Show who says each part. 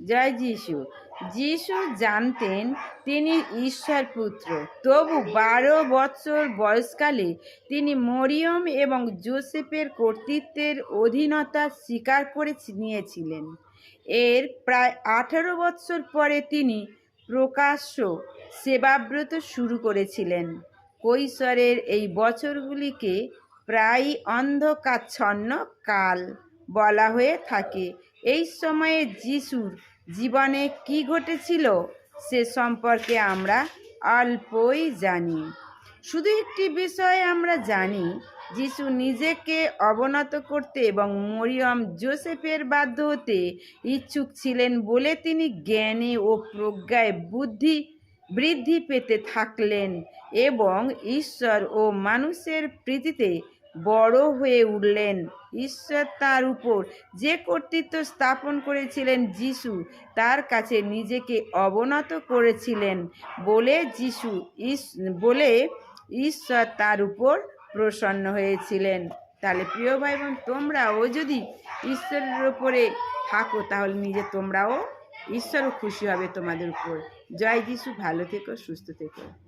Speaker 1: জয় যিশু। যিশু জানতেন তিনি ঈশ্বর পুত্র। তবু বারো বছর বয়সকালে তিনি মরিয়ম এবং জোসেফের কর্তৃত্বের অধীনতা স্বীকার করে নিয়েছিলেন। এর প্রায় আঠারো বছর পরে তিনি প্রকাশ্য সেবাব্রত শুরু করেছিলেন। কৈশোরের এই বছরগুলিকে প্রায় অন্ধকাচ্ছন্ন কাল বলা হয়ে থাকে। এই সময়ে যিশুর জীবনে কি ঘটেছিল সে সম্পর্কে আমরা অল্পই জানি। শুধু একটি বিষয় আমরা জানি, যিশু নিজেকে অবনত করতে এবং মরিয়ম জোসেফের বাধ্য হতে ইচ্ছুক ছিলেন বলে তিনি জ্ঞানে ও প্রজ্ঞায় বুদ্ধি বৃদ্ধি পেতে থাকলেন এবং ঈশ্বর ও মানুষের প্রীতিতে বড় হয়ে উঠলেন। ঈশ্বর তার উপর যে কর্তৃত্ব স্থাপন করেছিলেন যিশু, তার কাছে নিজেকে অবনত করেছিলেন বলে যিশু বলে ঈশ্বর তার উপর প্রসন্ন হয়েছিলেন। তাহলে প্রিয় ভাই বোন, তোমরাও যদি ঈশ্বরের উপরে থাকো, তাহলে নিজে তোমরাও ঈশ্বরও খুশি হবে তোমাদের উপর। জয় যিশু, ভালো থেকো, সুস্থ থেকো।